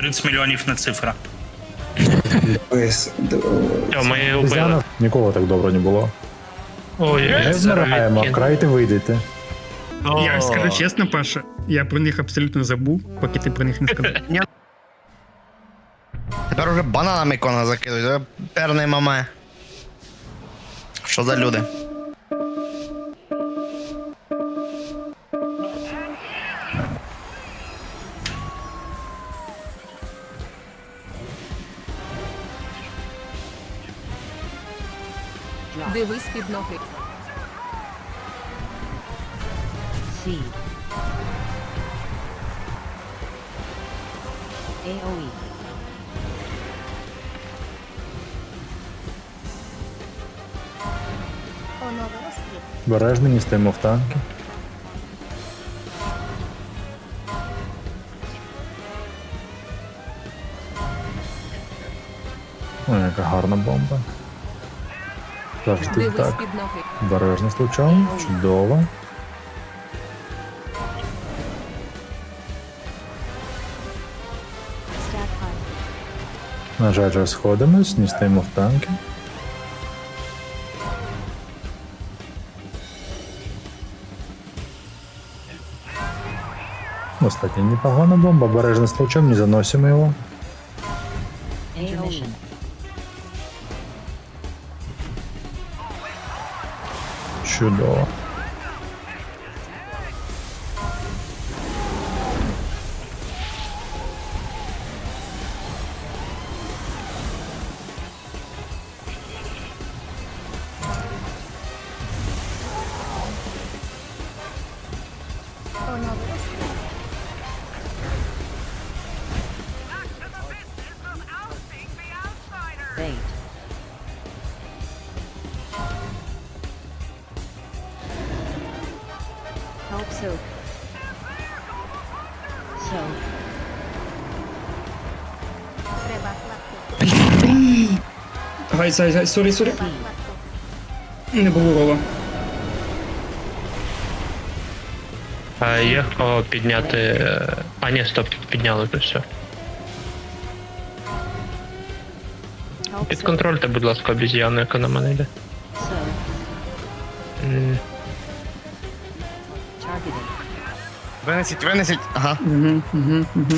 30 мільйонів не цифра. Д- Все, ми. Зянов так добре не було. Ой, Не вмираємо, вкрайте вийдете. Я скажу чесно, Паша, я про них абсолютно забув, поки ти про них не сказав. Тепер уже бананами ікона закидують. Перний маме. Що за люди? Під ноги. Seed. AOE. Бережно не стоїмо в танки. Ой, яка гарна бомба. Завжди Дивись так. Бережно з лучом. Чудово. На жаль, розходимось, не стоїмо в танки. Остання непогана бомба, бережно з лучом, не заносимо його. Чудово. Гай, гай, гай, сорі, сорі. Не було рола. А є кого підняти. А, ні, стоп, підняли то все. Підконтрольте, будь ласка, обіз'яну, яка на мене йде. М, Винесіть, винесіть. Ага. Угу, угу, угу.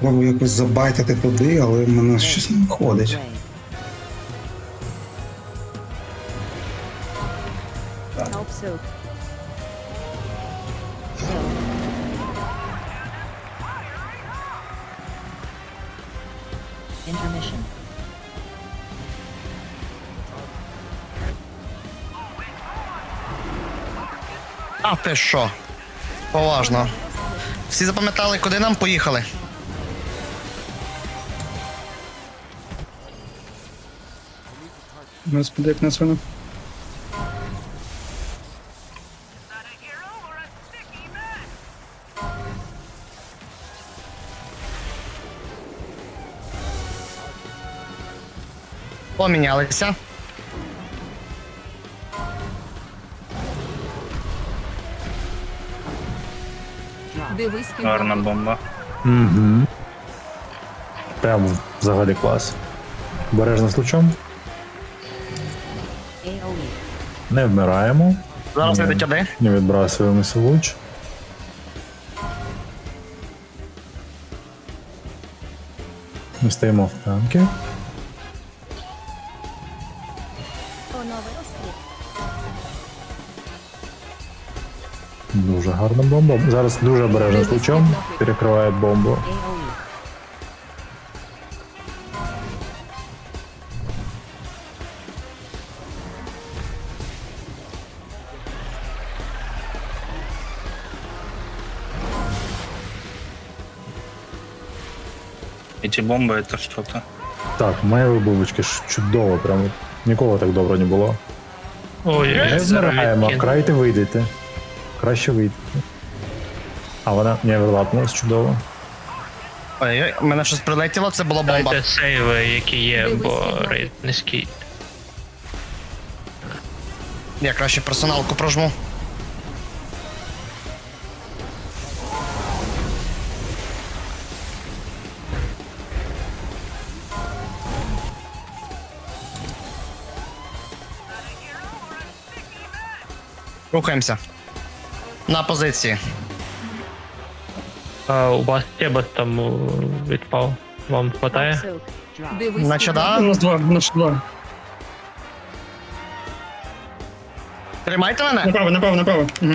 Пробую якось забайтити туди, але в мене щось не виходить. А ти що? Поважно. Всі запам'ятали, куди нам поїхали? Господи, як нас воно. Помінялися. Дивись під Гарна бомба. Угу. Прямо взагалі клас. Бережно з лучом. Не вмираємо. Зараз Ні. йдуть. Не відбрасуємося луч. Ми стоїмо в танки. Дуже гарна бомба. Зараз дуже обережно з лучом. Перекриває бомбу. Эти бомбы это что-то. Так, мої вибивочки ж чудово, прямо ніколи так добре не було. Ой, Не вмираємо, вкрайте вийдете. Краще вийдете. А вона не верлапнулась чудово. Ой, у мене щось прилетіло, це була бомба. Дайте сейви, які є, Дивись бо під ноги. рейд низький. Я краще персоналку прожму. Рухаємося. На позиції. А, у вас Себас там е, відпав. Вам хватає? Дивись да. У нас два, у нас два. Тримайте мене. Направо, направо, направо. Угу.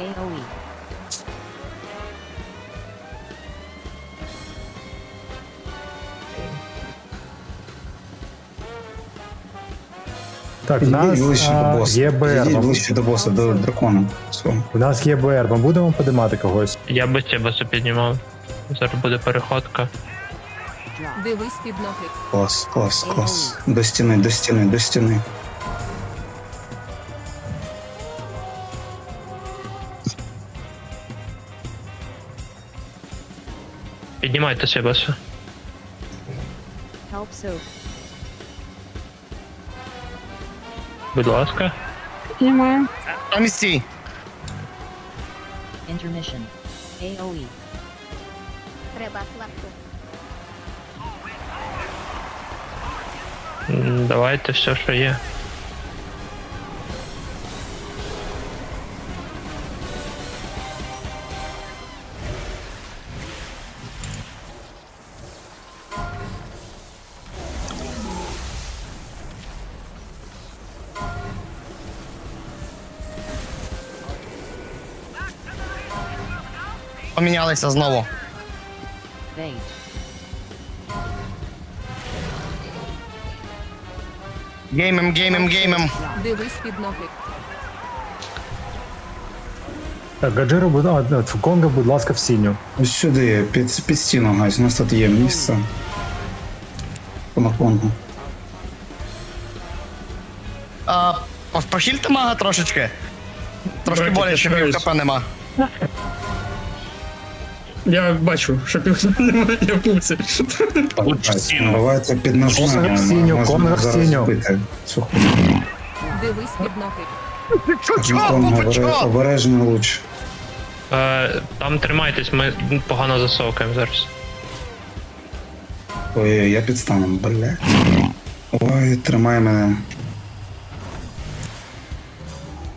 AOE. Так, у нас а, є БР. Підійдіть ближче до боса, до дракона. У нас є БР. Ми будемо подимати когось. Я би Себаса піднімав. Зараз буде переходка. Дивись під ноги. Клас, клас, клас. До стіни, до стіни, до стіни. Піднімайте Себаса. Help soak. Будь ласка. На місці. Intermission. AOE. Треба слабку. М, Давайте все, що є. Помінялися знову. Геймем, геймем, геймем. Дивись під ноги. Так, Гаджиро, будь а, а, Конга, будь ласка, в синю. Ось сюди, під, під стіну, гайз. У нас тут є місце. По Маконгу. А, по- похильте мага трошечки. Трошки Братик, боляче, мені. КП нема. Я бачу, що півса немає, в курсі. Гайз, під синю. збити цю хуйню. Дивись під ноги. Обережно луч. Е, там тримайтесь, ми погано засовкаємо зараз. Ой, я під станом, бля. Ой, тримай мене.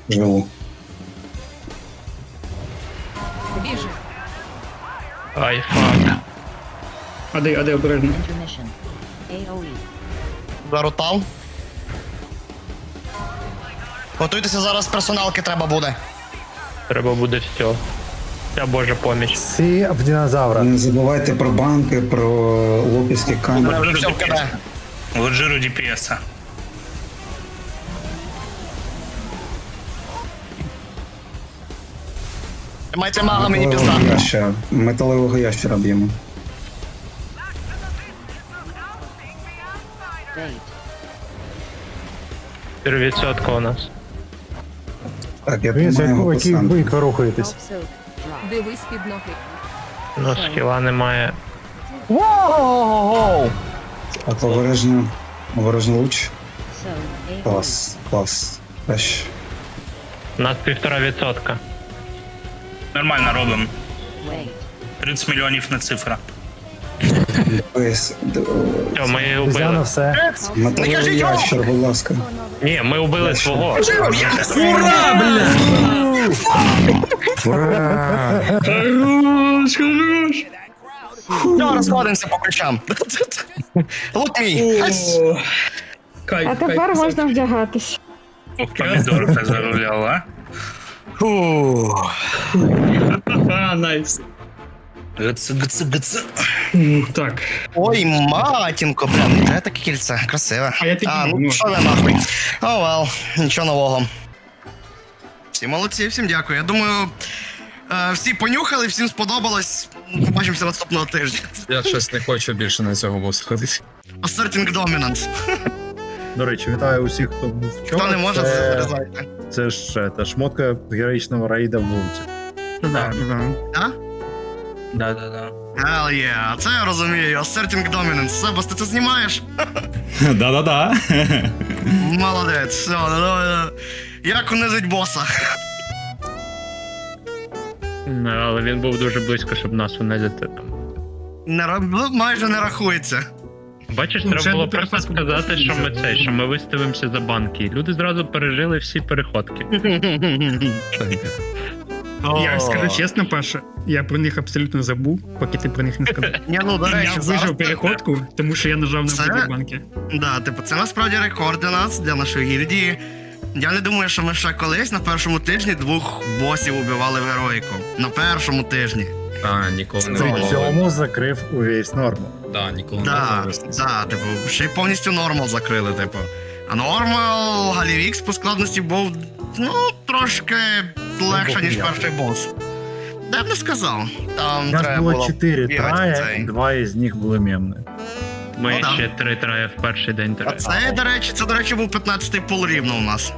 Живу. Ай, фак. А де, а де обережно? Intermission. AOE. Зарутал. Готуйтеся, зараз персоналки треба буде. Треба буде все. Вся Божа поміч. Всі в динозавра. Не забувайте про банки, про лопівські камери. вже все в КД. Лоджиру DPS. Тримайте мага, мені пізда. Металевого ящера. Металевого ящера б'ємо. 4% у нас. Так, я Він тримаю його який пацан. ви рухаєтесь. Дивись під ноги. Ну, скіла немає. Воу! Так, обережно. Обережно луч. Клас, клас. Краще. У нас півтора відсотка. Нормально робимо. 30 мільйонів не цифра. Все, ми убили. все. Не кажіть ящер, будь ласка. Ні, ми убили свого. Хорош, хорош. Все, розходимося по ключам. Лук мій. Ась. Кайф, А тепер можна вдягатись. Ох, помідорка заруляла. Фу. А, найс. Гц, гц, гц. Так. Ой, матінко, прям, де таке кільце? Красиве. А я такі А, ну що ви нахуй. О, вел, нічого нового. Всі молодці, всім дякую. Я думаю, е, всі понюхали, всім сподобалось. Побачимося наступного тижня. Я щось не хочу більше на цього босу ходити. Asserting Dominance. До речі, вітаю усіх, хто був вчора. Хто не може, це, зарізайте. це ж е, та шмотка героїчного рейда в вулиці. Ну да, ну да. А? Да-да-да. Hell yeah, це я розумію. Asserting Dominance. Себас, ти це знімаєш? Да-да-да. Молодець, все, ну. Як унизить боса? Ну, Але він був дуже близько, щоб нас унизити. Не, ра- ну, майже не рахується. Бачиш, Ну, треба ще було одну просто сказати, що ми це, що ми виставимося за банки. І Люди зразу пережили всі переходки. Я скажу чесно, Паша, я про них абсолютно забув, поки ти про них не сказав. Ні, ну до речі, я зараз... вижив переходку, тому що я нажав на Це- банки. Да, типу, це насправді рекорд для нас, для нашої гільдії. Я не думаю, що ми ще колись на першому тижні двох босів убивали в героїку. На першому тижні. А, ніколи не При було. цьому закрив увесь норму. Да, ніколи не Да, було. да, типу, ще й повністю нормал закрили, типу. А нормал Галівікс по складності був, ну, трошки легше, ніж похуя. перший бос. Я б не сказав. Там У нас треба було було 4 бігати трая, цей. два із них були мемні. Ми Ну, да. ще три трає в перший день А трає. це, до речі, це, до речі, був 15-й пул рівно у нас.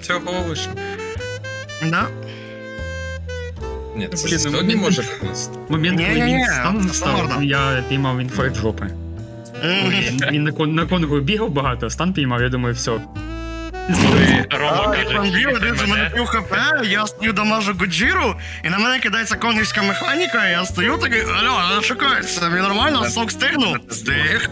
Цього лише. Да? Ні, це Блін, ну, сьогодні ну, може 15. Момент, коли Ні-ні-ні, він стан це став, я піймав інфаркт жопи. Він, на, кон, на конгу бігав багато, стан піймав, я думаю, все. Рома каже, я там бів, один за мене мене. пів хп, я стою дамажу Годжіру, і на мене кидається конгівська механіка, і я стою такий, алло, шукається, мені нормально, сок стигнув? Стиг.